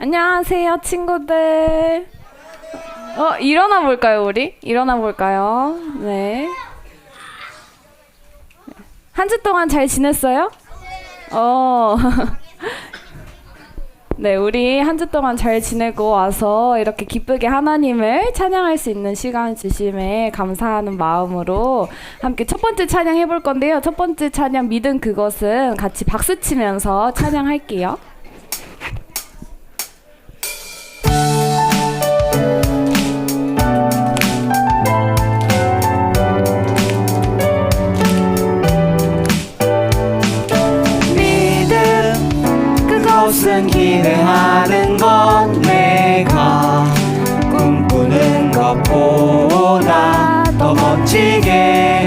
안녕하세요, 친구들. 어, 일어나 볼까요, 우리? 일어나 볼까요? 네. 한 주 동안 잘 지냈어요? 어. 네, 우리 한 주 동안 잘 지내고 와서 이렇게 기쁘게 하나님을 찬양할 수 있는 시간 주심에 감사하는 마음으로 함께 첫 번째 찬양 해볼 건데요. 첫 번째 찬양 믿은 그것은 같이 박수 치면서 찬양할게요. 그것은 기대하는 것 내가 꿈꾸는 것보다 더 멋지게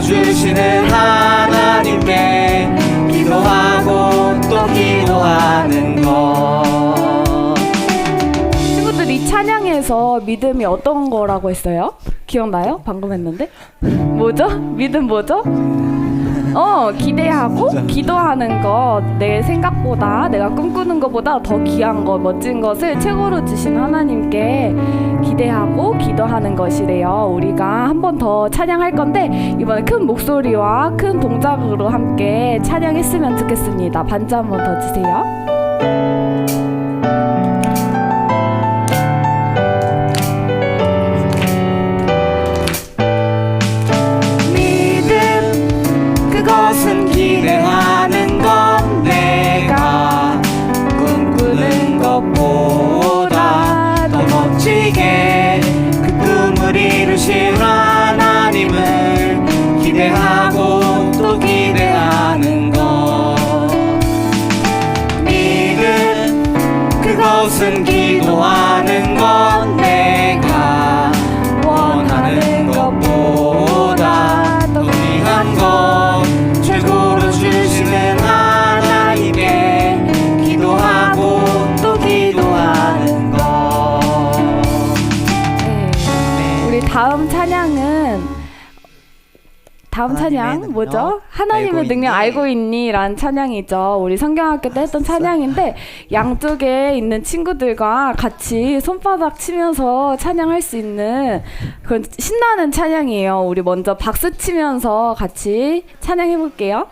주시는 하나님께 기도하고 또 기도하는 것 친구들 이 찬양에서 믿음이 어떤 거라고 했어요? 기억나요? 방금 했는데? 뭐죠? 믿음 뭐죠? 어, 기대하고 기도하는 것, 내 생각보다, 내가 꿈꾸는 것보다 더 귀한 것, 멋진 것을 최고로 주신 하나님께 기대 기도하는 것이래요. 우리가 한 번 더 찬양할 건데, 이번에 큰 목소리와 큰 동작으로 함께 찬양했으면 좋겠습니다. 반주 한 번 더 주세요. 다음 찬양은 다음 찬양 능력 뭐죠? 하나님의 알고 능력 있니? 알고 있니라는 찬양이죠. 우리 성경학교 때 했던 찬양인데 양쪽에 있는 친구들과 같이 손바닥 치면서 찬양할 수 있는 그런 신나는 찬양이에요. 우리 먼저 박수 치면서 같이 찬양해 볼게요.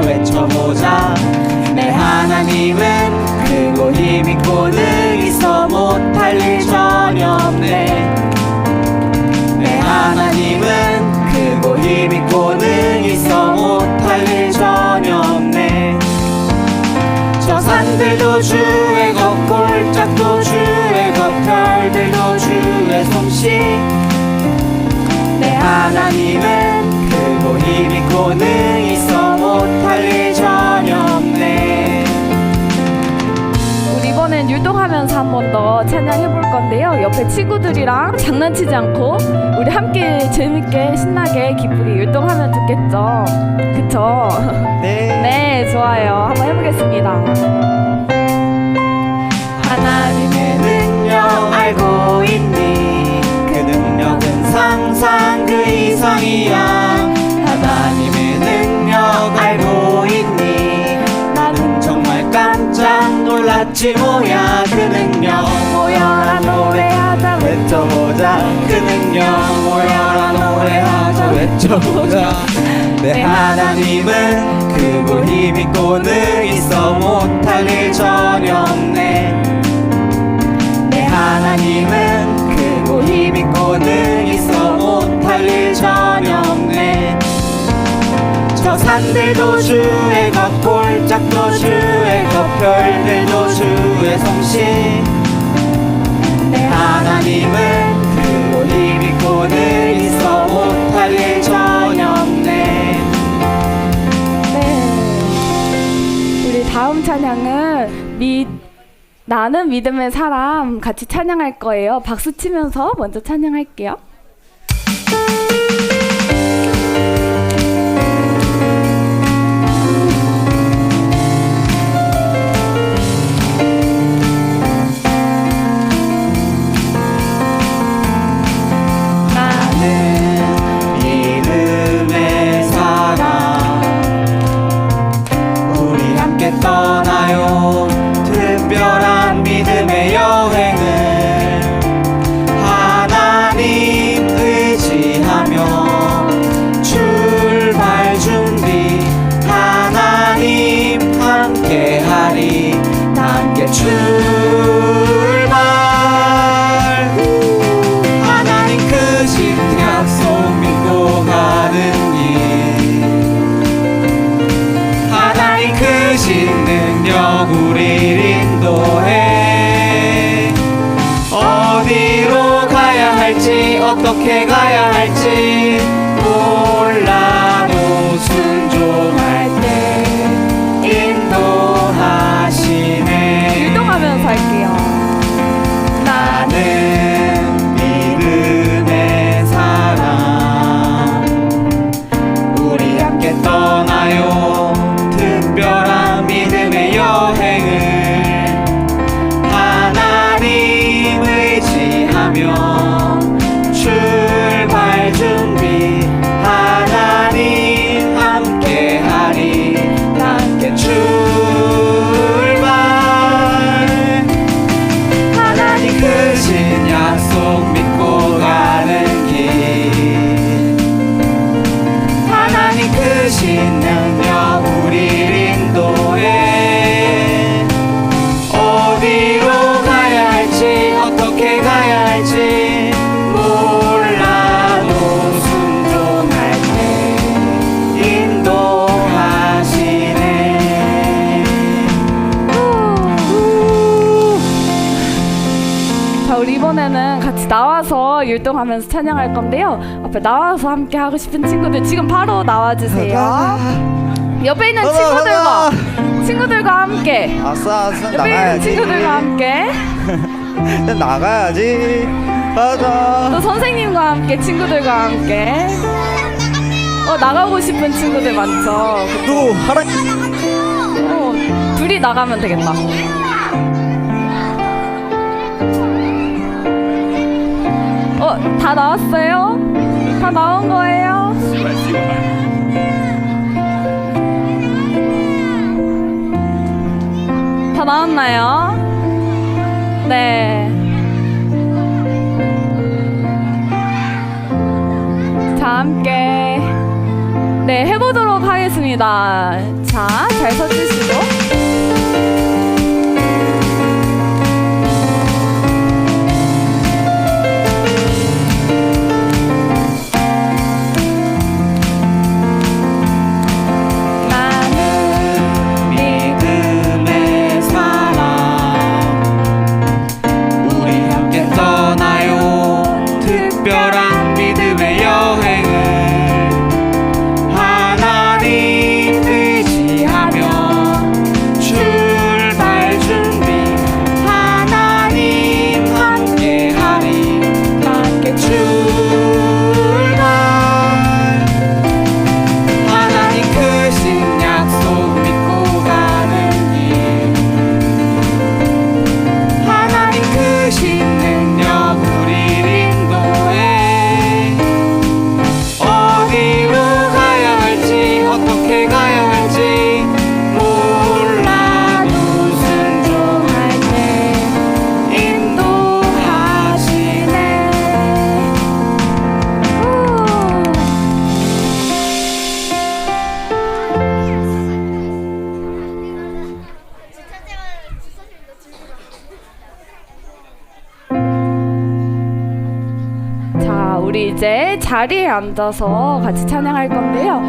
외쳐보자. 내 하나님은 크고 힘있고 능 있어 못할 일 전혀 없네. 내 하나님은 크고 힘있고 능 있어 못할 일 전혀 없네. 저 산들도 주의 것 골짝도 주의 것 별들도 주의 솜씨. 내 하나님은 크고 힘있고 능 있는데요. 옆에 친구들이랑 장난치지 않고 우리 함께 재밌게 신나게 기쁘게 율동하면 좋겠죠. 그쵸? 네. 네, 좋아요. 한번 해보겠습니다. 하나님의 능력 알고 있니? 그 능력은 상상 그 이상이야. 하나님의 능력 알고 있니? 나는 정말 깜짝 놀랐지 뭐야 그 능력 뭐야. 노래하자 외쳐보자. 그 능력 모여라 노래하자 외쳐보자. 내 하나님은 크고 힘있고 능 있어 못할 일 전혀 없네. 내 하나님은 크고 힘있고 능 있어 못할 일 전혀 없네. 저 산들도 주의 것 골짝도 주의 것 별들도 주의 내 없네 네. 우리 다음 찬양은 미 나는 믿음의 사람 같이 찬양할 거예요. 박수 치면서 먼저 찬양할게요. 가 율동하면서 찬양할 건데요. 앞에 나와서 함께 하고 싶은 친구들 지금 바로 나와 주세요. 옆에 있는 친구들과 친구들과 함께. 아싸 아싸 옆에 있는 나가야지. 친구들과 함께. 나가야지. 가자. 또 선생님과 함께 친구들과 함께. 어 나가고 싶은 친구들 많죠. 또 하라. 어, 둘이 나가면 되겠다. 어, 다 나왔어요? 다 나온 거예요? 다 나왔나요? 네. 자, 함께 네, 해보도록 하겠습니다. 자, 잘 서주시고. 자리에 앉아서 같이 찬양할 건데요.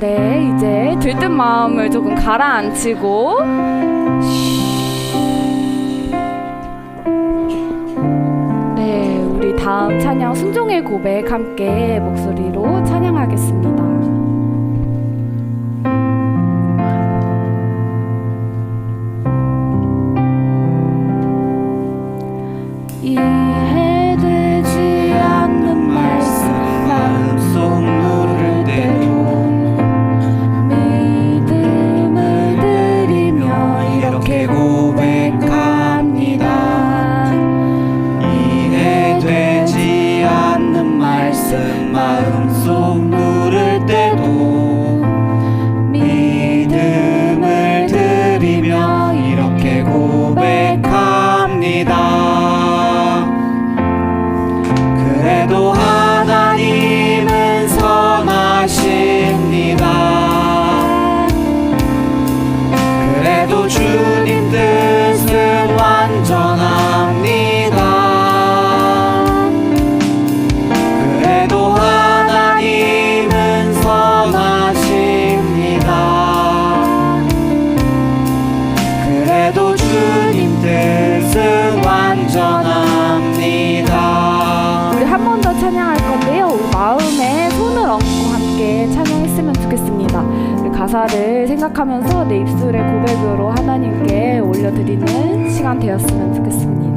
네, 이제 들뜬 마음을 조금 가라앉히고 네, 우리 다음 찬양 순종의 고백 함께 목소리로 찬양하겠습니다. 했으면 좋겠습니다. 가사를 생각하면서 내 입술의 고백으로 하나님께 올려드리는 시간 되었으면 좋겠습니다.